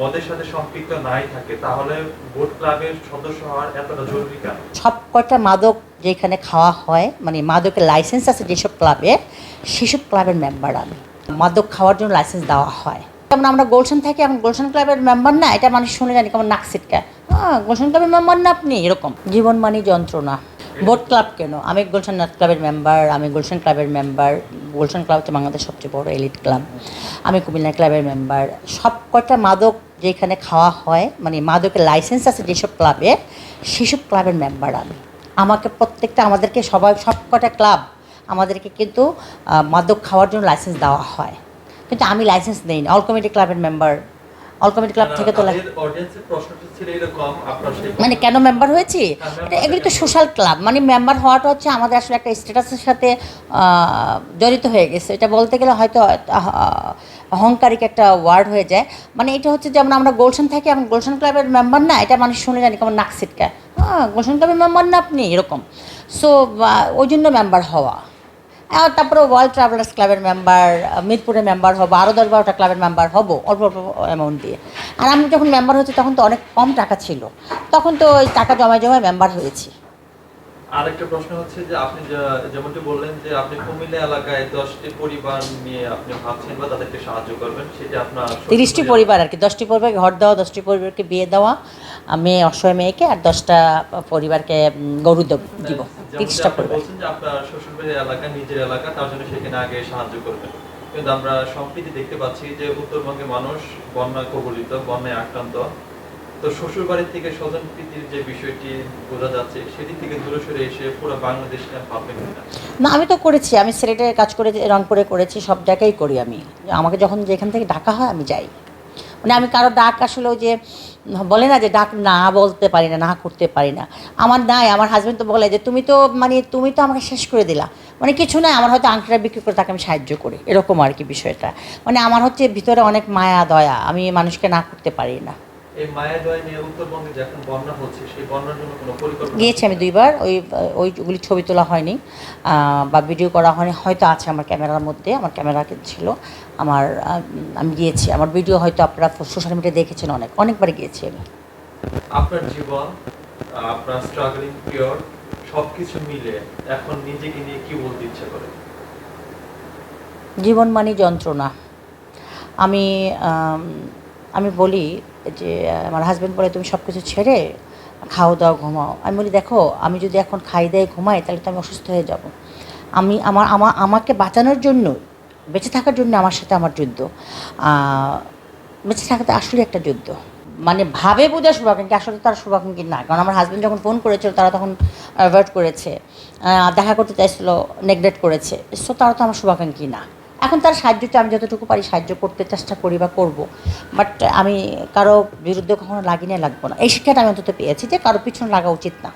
মদের সাথে সম্পৃক্ত নাই থাকে, তাহলে বোট ক্লাবের সদস্য হওয়ার এতটা জরুরি কেন? সব মাদক যেখানে খাওয়া হয় মানে মাদকের লাইসেন্স আছে যেসব ক্লাবে সেসব ক্লাবের মেম্বার আমি। মাদক খাওয়ার জন্য লাইসেন্স দেওয়া হয়। যেমন আমরা গুলশান থাকি, এখন গুলশান ক্লাবের মেম্বার না, এটা মানুষ শুনে জানি, কেমন নাক হ্যাঁ গুলশান ক্লাবের মেম্বার না আপনি, এরকম। জীবন মানি যন্ত্রণা। বোট ক্লাব কেন? আমি গুলশান নাথ ক্লাবের মেম্বার আমি গুলশান ক্লাবের মেম্বার গুলশান ক্লাব হচ্ছে বাংলাদেশের সবচেয়ে বড় এলিট ক্লাব আমি কুমিল্লা ক্লাবের মেম্বার সব কয়টা মাদক যেখানে খাওয়া হয় মানে মাদকের লাইসেন্স আছে যেসব ক্লাবে সেসব ক্লাবের মেম্বার আমি। আমাকে প্রত্যেকটা আমাদেরকে সবাই, সব কটা ক্লাব আমাদেরকে কিন্তু মাদক খাওয়ার জন্য লাইসেন্স দেওয়া হয়। কিন্তু আমি লাইসেন্স নেই অল কমিটি ক্লাবের মেম্বার অল কমিটি ক্লাব থেকে তো লাই- অডিয়েন্সের প্রশ্নটা ছিল এরকম আপনার সেই মানে কেন মেম্বার হয়েছি? এটা এগুলি তো সোশ্যাল ক্লাব মানে মেম্বার হওয়াটা হচ্ছে আমাদের আসলে একটা স্ট্যাটাসের সাথে জড়িত হয়ে গেছে। এটা বলতে গেলে হয়তো অহংকারিক একটা ওয়ার্ড হয়ে যায়। মানে এটা হচ্ছে যেমন আমরা গুলশান থাকি এখন গুলশান ক্লাবের মেম্বার না এটা মানুষ শুনে জানি কেমন নাক সিটকা হ্যাঁ গুলশান ক্লাবের মেম্বার না আপনি এরকম। সো ওই জন্য মেম্বার হওয়া। তারপরে ওয়ার্ল্ড ট্রাভেলার্স ক্লাবের মেম্বার মিরপুরের মেম্বার হব আরও দশ বারোটা ক্লাবের মেম্বার হব, অল্প অল্প অ্যামাউন্ট দিয়ে। আর আমি যখন মেম্বার হয়েছি তখন তো অনেক কম টাকা ছিল। তখন তো ওই টাকা জমায় জমায় মেম্বার হয়েছি। আরেকটা প্রশ্ন হচ্ছে যে আপনি যেমনটি বললেন যে আপনি কুমিল্লা এলাকায় দশটি পরিবার নিয়ে আপনি ভাবছেন বা তাদেরকে সাহায্য করবেন সেটা আপনার তিরিশটি পরিবার আর কি। দশটি পরিবারকে ঘর দেওয়া দশটি পরিবারকে বিয়ে দেওয়া মেয়ে অসহায় মেয়েকে আর দশটা পরিবারকে গরু দেব- দিব। তিরিশটা পরিবার। বলছেন যে আপনার শ্বশুরবাড়ির এলাকা নিজের এলাকা তার জন্য সেখানে আগে সাহায্য করবেন। কিন্তু আমরা সম্প্রতি দেখতে পাচ্ছি যে উত্তরবঙ্গে মানুষ বন্যা কবলিত বন্যায় আক্রান্ত। তো শ্বশুর বাড়ির থেকে স্বজন প্রীতির যে বিষয়টি বোঝা যাচ্ছে, সেদিক থেকে দূরে সরে এসে পুরো বাংলাদেশকে ভাববেন না, আমি তো করেছি, আমি সিলেটে কাজ করে রংপুরে করেছি, সব জায়গায় করি আমি। আমাকে যখন যেখান থেকে ডাকা হয়, আমি যাই। মানে আমি কারও ডাক আসলেও যে বলে না যে ডাক না বলতে পারি না না করতে পারি না। আমার নাই, আমার হাজব্যান্ড তো বলে যে, তুমি তো মানে তুমি তো আমাকে শেষ করে দিলা। মানে কিছু না আমার হয়তো আংটিটা বিক্রি করে তাকে আমি সাহায্য করি, এরকম আর কি বিষয়টা। মানে আমার হচ্ছে ভিতরে অনেক মায়া, দয়া, আমি মানুষকে না করতে পারি না। এই মায়া দয় নিয়ে উত্তরবঙ্গে যখন বন্যা হচ্ছে সেই বন্যার জন্য কোনো পরিকল্পনা গিয়েছি আমি দুইবার। ওই ওইগুলি ছবি তোলা হয়নি বা ভিডিও করা হয়নি। হয়তো আছে আমার ক্যামেরার মধ্যে আমার ক্যামেরা ছিল। আমার আমি গিয়েছি। আমার ভিডিও হয়তো আপনারা সোশ্যাল মিডিয়া দেখেছেন অনেক। অনেকবার গিয়েছি আমি। আপনার জীবন আপনার স্ট্রাগলিং পিরিয়ড সবকিছু মিলে এখন নিজেকে নিয়ে কি বলতে ইচ্ছা করে? জীবন মানে যন্ত্রণা। আমি আম, আমি বলি যে আমার হাজব্যান্ড বলে তুমি সব কিছু ছেড়ে খাও দাও ঘুমাও। আমি বলি দেখো আমি যদি এখন খাই দাই ঘুমাই তাহলে তো আমি অসুস্থ হয়ে যাব। আমি আমার আমার আমাকে বাঁচানোর জন্য বেঁচে থাকার জন্য আমার সাথে আমার যুদ্ধ। বেঁচে থাকাতে আসলে একটা যুদ্ধ। মানে ভাবে বোঝা শুভাকাঙ্ক্ষী আসলে তার শুভাকাঙ্ক্ষী না। কারণ আমার হাজব্যান্ড যখন ফোন করেছিল তারা তখন অ্যাভয়েড করেছে। দেখা করতে চাইছিল নেগলেক্ট করেছে। সো তারা তো আমার শুভাকাঙ্ক্ষী না। এখন তার সাহায্যতে আমি যতটুকু পারি সাহায্য করতে চেষ্টা করি বা করব। বাট আমি কারও বিরুদ্ধে কখনো লাগি না লাগবো না। এই শিক্ষাটা আমি অন্তত পেয়েছি যে কারও পিছনে লাগা উচিত না।